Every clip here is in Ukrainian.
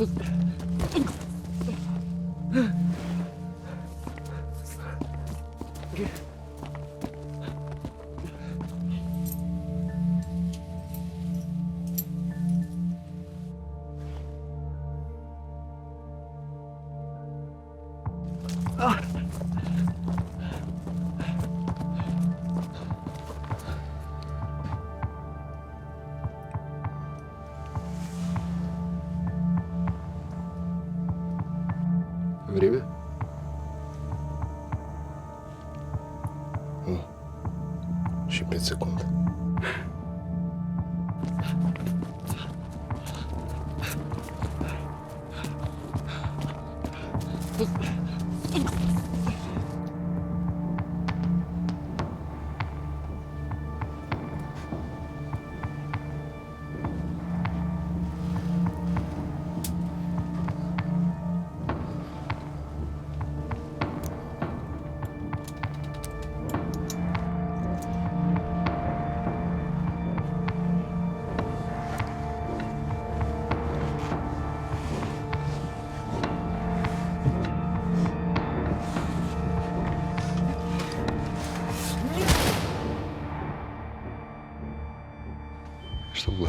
Okay. 啊。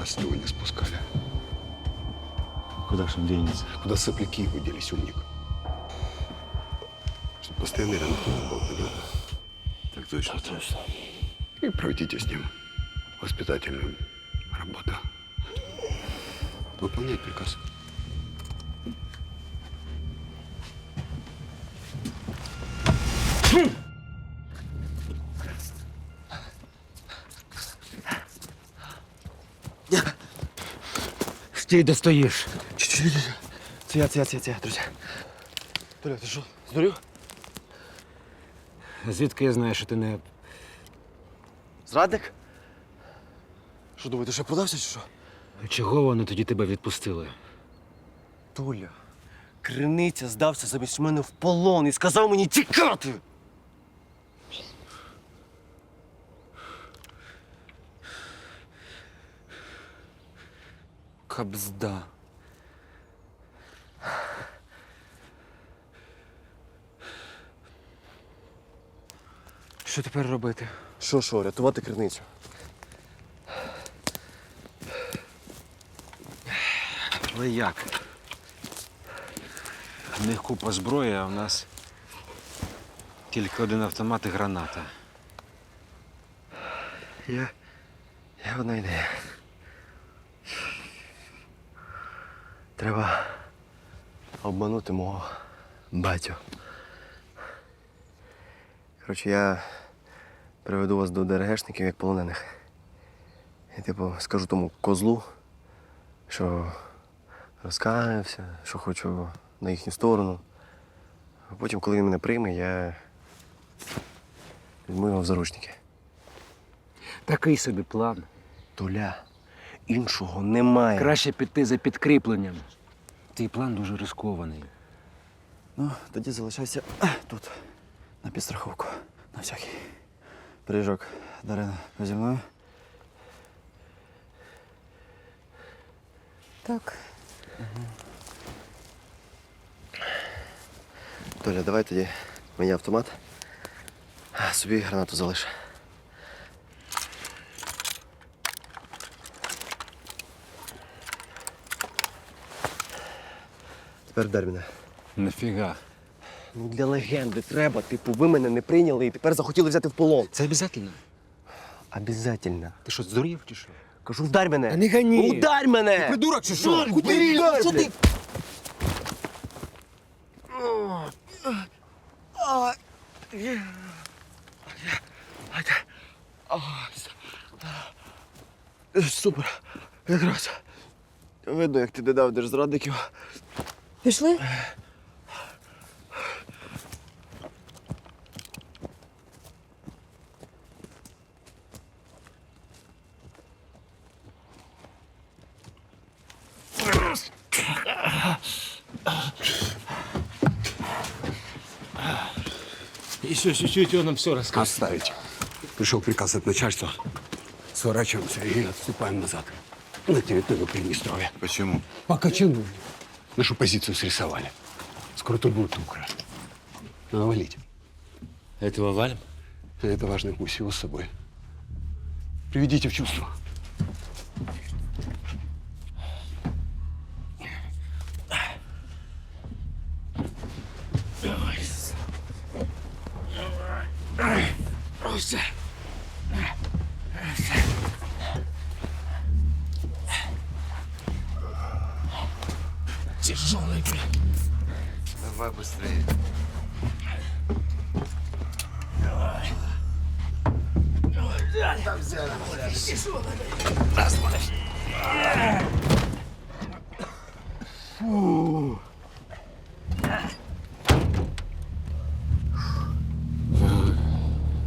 Глаз с него не спускали. Куда ж он денется? Куда сопляки его делись, умник? Чтоб постоянно рядом с ним был, понятно? Так точно. точно. И проведите с ним воспитательную работу. Выполнять приказ. Стій, де стоїш. Це я, це я, це я, це я, друзі. Толя, ти що, здурів? Звідки я знаю, що ти не. Зрадник? Що думаєте, що я продався чи що? Чого вони тоді тебе відпустили? Толя, криниця здався замість мене в полон і сказав мені тікати. Кабзда. Що тепер робити? Що, що, рятувати криницю? Але як? В них купа зброї, а в нас тільки один автомат і граната. Я. Я одна ідея. Треба обманути мого батю. Коротше, я приведу вас до ДРГшників як полонених. І, типу, скажу тому козлу, що розкаявся, що хочу на їхню сторону. А потім, коли він мене прийме, я візьму його в заручники. Такий собі план. Толя, іншого немає. Краще піти за підкріпленням. Твій план дуже рискований. Ну, тоді залишайся тут, на підстраховку, на всякий. Пиріжок, Дарина, ви зі мною? Так, Толя, давай тоді мені автомат, а собі гранату залиш. Тепер вдар мене. Нафіга. Ну, для легенди треба. Типу, ви мене не прийняли і тепер захотіли взяти в полон. Це обов'язково. Обязательно. Ти що, здурів чи що? Кажу, вдарь мене. Та не гані. Ударь мене! Придурок чи що? Куди? Що ти? Супер. Якраз. Видно, як ти додав держзрадників. Пішли? Еще чуть-чуть, и он нам все расскажет. Оставить. Пришел приказ от начальства. Сворачиваемся и отступаем назад. На территорию Приднестровья. Почему? По Кочану. Нашу позицию срисовали. Скоро тут будет Укра. Надо валить. Этого валим? Это важный гусь, его с собой. Приведите в чувство.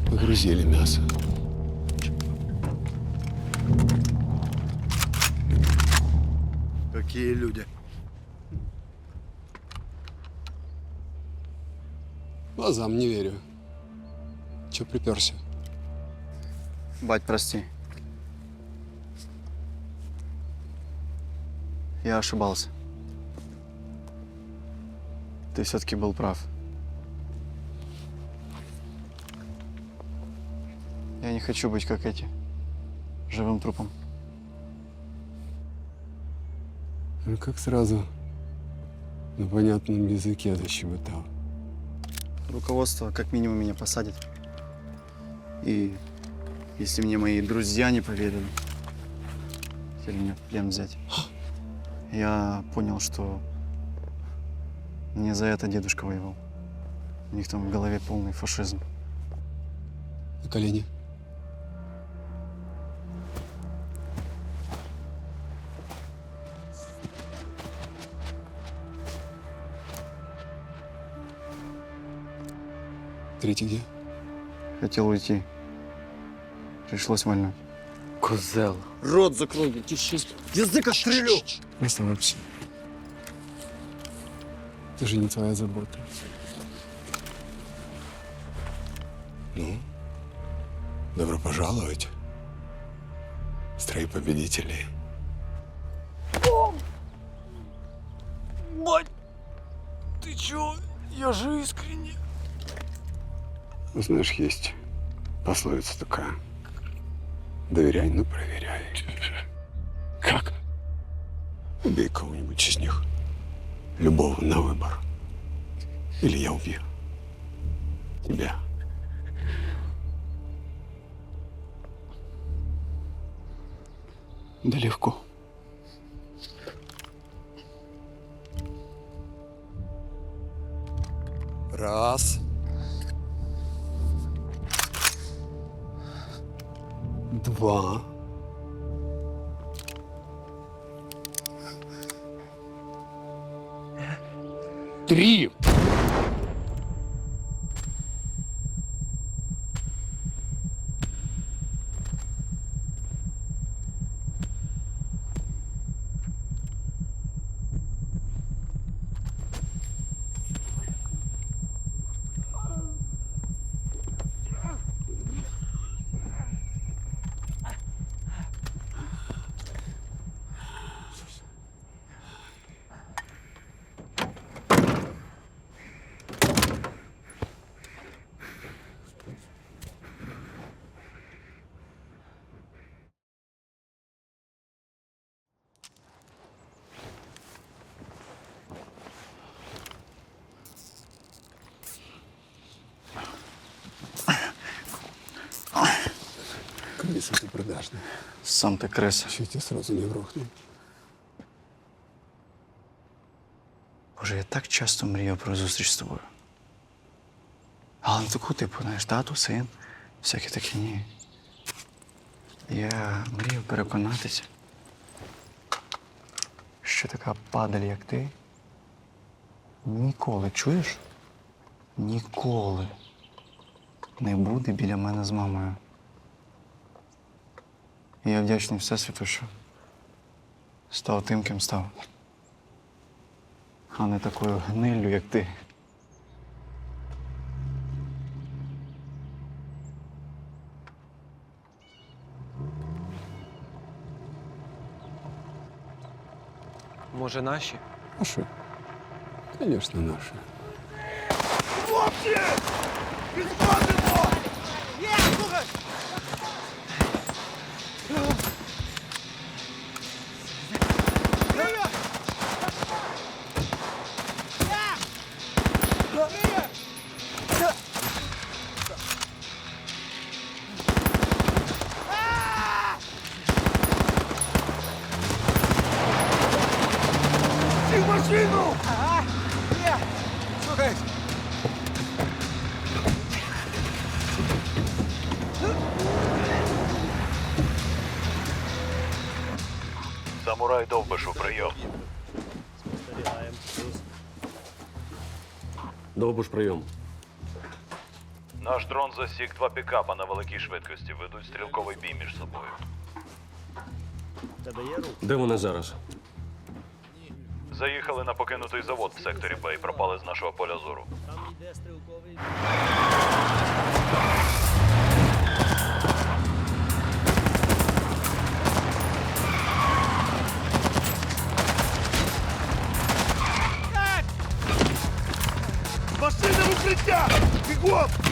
Погрузили мясо. Какие люди? Глазам не верю. Че приперся? Бать, прости. Я ошибался. Ты все-таки был прав. Я не хочу быть как эти. Живым трупом. Ну как сразу на понятном языке защебетал. Руководство как минимум меня посадит. И если мне мои друзья не поверили, хотели меня в плен взять, я понял, что не за это дедушка воевал. У них там в голове полный фашизм. На колени. Третий где? Хотел уйти. Пришлось вольно. Козел. Рот закрой, тиши. Язык отстрелю! Расслабься. Это же не твоя забота. Ну, добро пожаловать. в Строй победителей. Мать, ты чё? Я же искренне. Ну, Знаешь, есть пословица такая. Доверяй, но проверяй. Как? Убей кого-нибудь из них. Любого на выбор. Или я убью. Тебя. Да легко. Крыса ты продажная. Сам ты креса. Чуть тебя сразу не грохнул. Боже, я так часто мріяв про зустріч з тобою. Але не таку, типу, знаєш, тату, син, всяке таке ні. Я мріяв переконатися, що така падаль, як ти, ніколи, чуєш? Ніколи не буде біля мене з мамою. І я вдячний Всесвіту, що став тим, ким став. а не такою гниллю, як ти. Може, наші? Наши? Конечно, наши. Самурай Довбуш прийом. Наш дрон засік два пікапа на великій швидкості. Ведуть стрілковий бій між собою. Де вони зараз? Заїхали на покинутий завод в секторі Б і пропали з нашого поля зору. Машина в укриття! Бігом!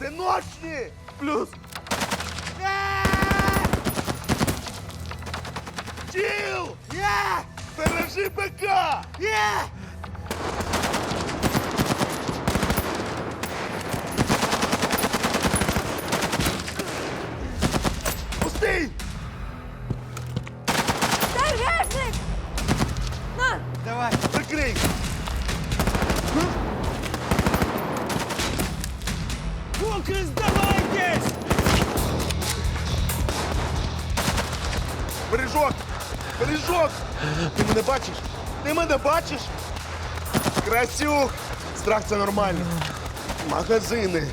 Одиночні! Плюс! Чіл! Є! Бережи БК! Є! Пустий! Сергежник! На! Давай! Прикрий! Волки, здавайтесь! Бережок! Бережок! Ти мене бачиш? Ти мене бачиш? Красюк! Страх це нормально. Магазини.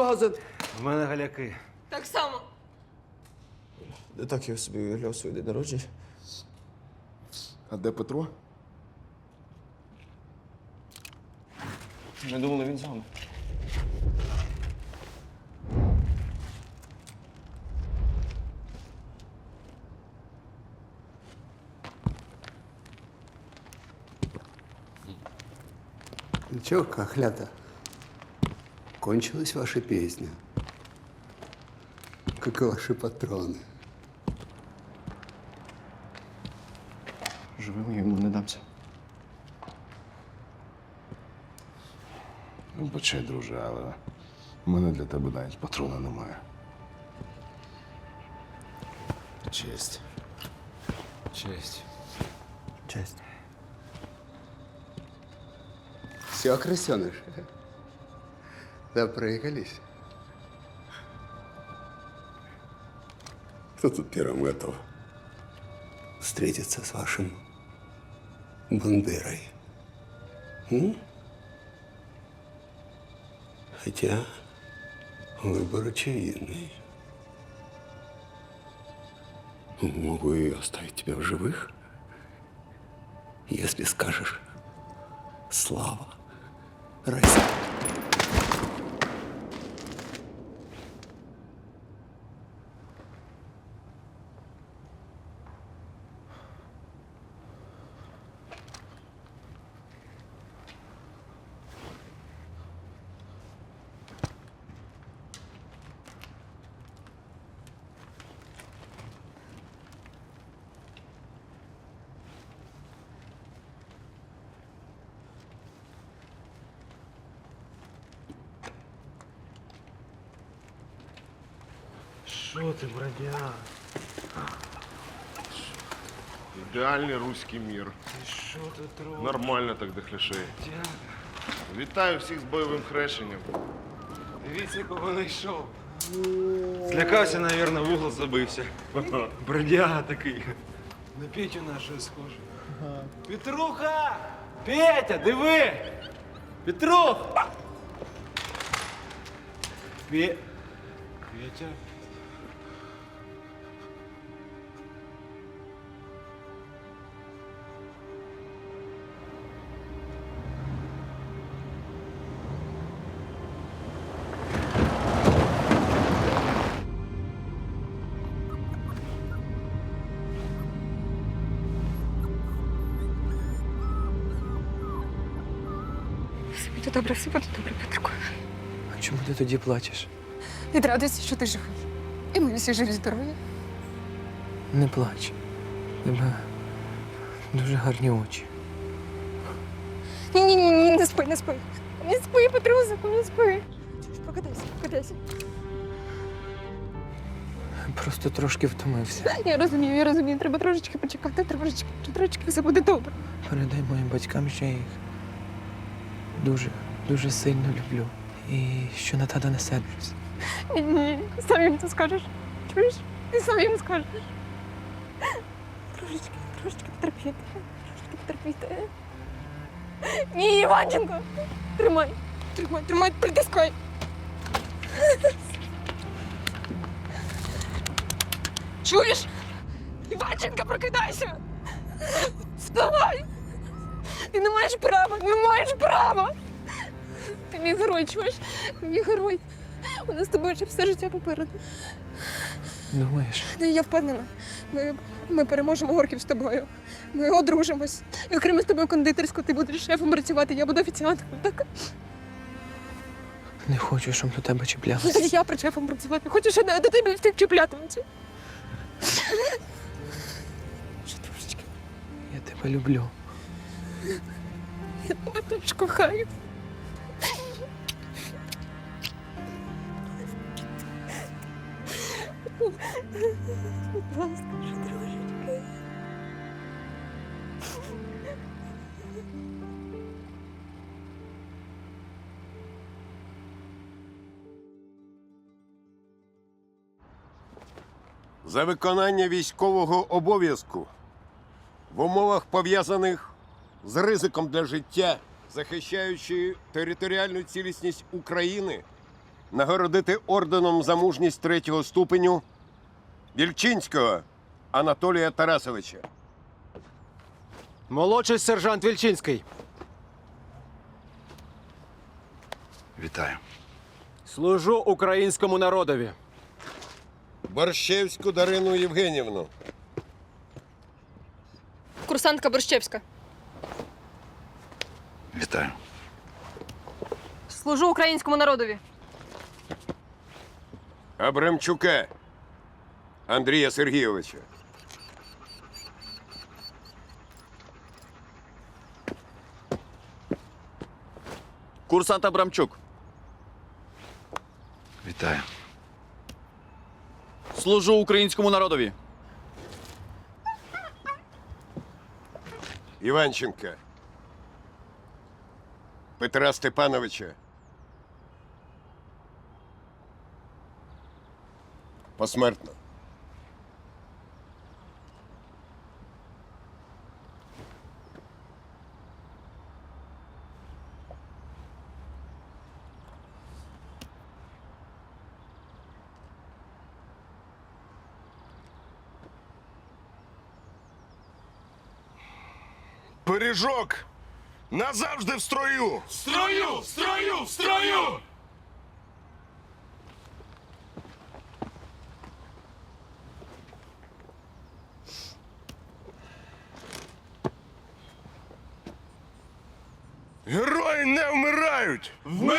Магазин. В мене галяки. Так само. Не так я собі уявляв своє день народження. А де Петро? Ми думали, він з вами. Ничего, кохлята, кончилась ваша песня. Как и ваши патроны. Живим йому не дамся. Вибачай, друже, але в мене для тебе навіть патрона немає. Честь. Честь. Честь. Все, крысеныш. Допрыгались. Кто тут первым готов встретиться с вашим Бандерой? М? Хотя выбор очевидный. Могу и оставить тебя в живых, если скажешь «Слава России». Що ти, бродяга? Ідеальний руський мір. Що ти робиш? Нормально так до хлішей. Вітаю всіх з бойовим хрещенням. Дивіться, кого знайшов. Злякався, навірно, в угол забився. Бродяга такий. На Петю нашого схожий. Петруха! Петя, диви! Петрух! Пе... Петя? Все буде добре, Петрику. А чому ти тоді плачеш? Від радості, що ти живий. І ми всі живі здорові. Не плач. Тебе дуже гарні очі. Ні, ні, ні, ні, не спи, не спи. Не спи, Петрусику, не спи. Чуєш, Прокидайся, прокидайся. Просто трошки втомився. Я розумію, я розумію. Треба трошечки почекати, трошечки, трошечки все буде добре. Передай моїм батькам, що я їх дуже, дуже сильно люблю. І що на тата не серджусь. Ні, ні, сам їм це скажеш. Чуєш? Ти сам їм скажеш. Трошечки, трошечки потерпіти. Трошечки потерпіти. Ні, Іванченко! Тримай, тримай, тримай, притискай. Чуєш? Іванченко, прокидайся! Вставай! Ти не маєш права, не маєш права! Мій герой, чуєш? Мій герой. У нас з тобою ще все життя попереду. Думаєш? Ну, я впевнена. Ми, ми переможемо горків з тобою. Ми одружимось. І окремо з тобою кондитерську, ти будеш шефом працювати, я буду офіціанткою. Так? Не хочу, щоб до тебе Ну, чіплялися. тоді я при шефом працювати. Хочеш, що до тебе всі чіплятимуться? Я тебе люблю. Я тебе теж кохаю. Будь ласка, ще трошечки. за виконання військового обов'язку в умовах пов'язаних з ризиком для життя, захищаючи територіальну цілісність України, нагородити орденом за мужність третього ступеню Вільчинського Анатолія Тарасовича. Молодший сержант Вільчинський. Вітаю. Служу українському народові. Борщевську Дарину Євгенівну. Курсантка Борщевська. Вітаю. Служу українському народові. Абрамчука Андрія Сергійовича. Курсант Абрамчук. Вітаю. Служу українському народові. Іванченка. Петра Степановича. Посмертно. Пиріжок! Назавжди в строю! В строю! В строю! В строю! Герої не вмирають! Вмирають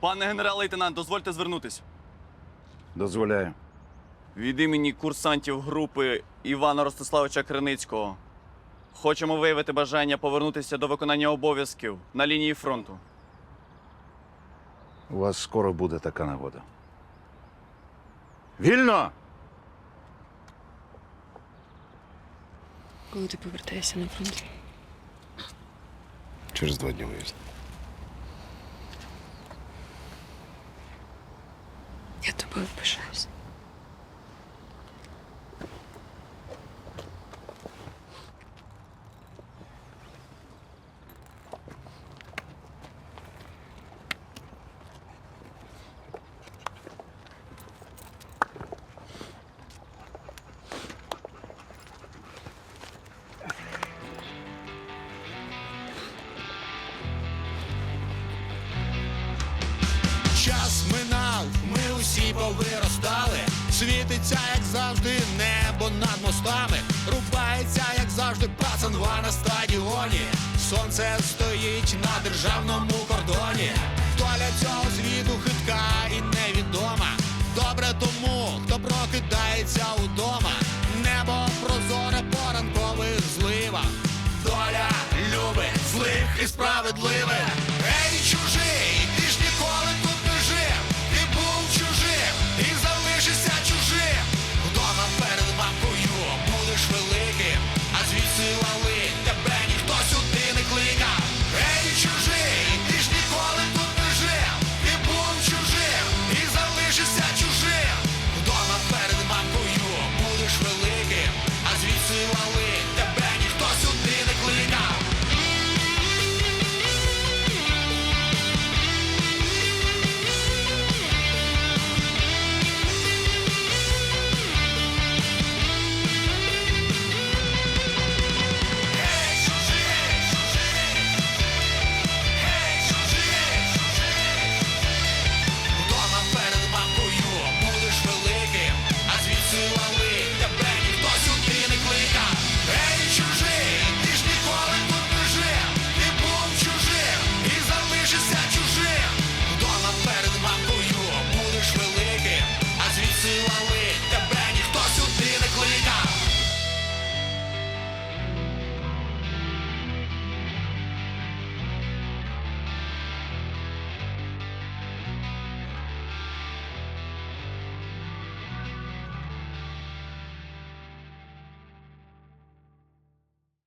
Пане генерал-лейтенант, дозвольте звернутись. Дозволяю. Від імені курсантів групи Івана Ростиславича Криницького хочемо виявити бажання повернутися до виконання обов'язків на лінії фронту. У вас скоро буде така нагода. Вільно! Коли ти повертаєшся на фронт? Через два дні виїзд. Я тобою повиростали, світиться, як завжди, небо над мостами. Рубається, як завжди, пацанва на стадіоні. Сонце стоїть на державному кордоні. Доля цього світу хитка і невідома. Добре тому, хто прокидається удома. Небо прозоре поранкових зливах. Доля любить злих і справедливих.